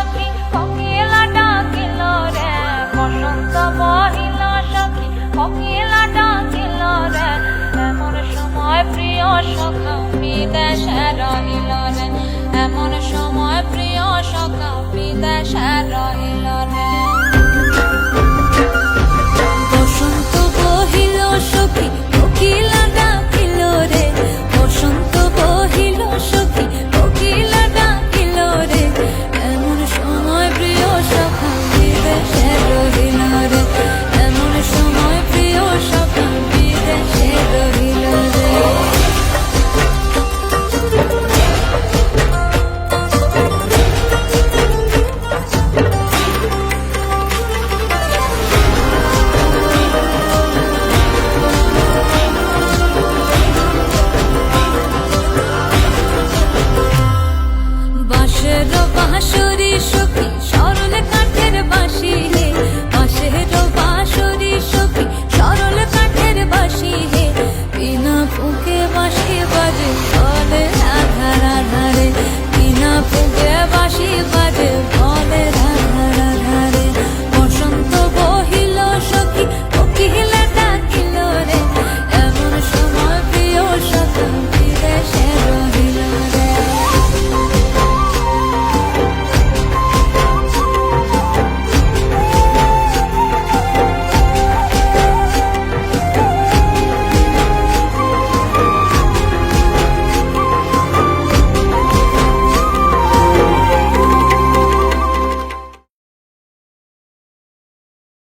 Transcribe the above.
সখী কোকিলা ডাকিল রে। বসন্ত বহিল সখী কোকিলা ডাকিল রে। এমন সময় প্রিয় সখা বিদেশে রহিল রে। এমন সময় প্রিয় সখা বিদেশে বিনা ফুকে বাঁশি বাজে বলে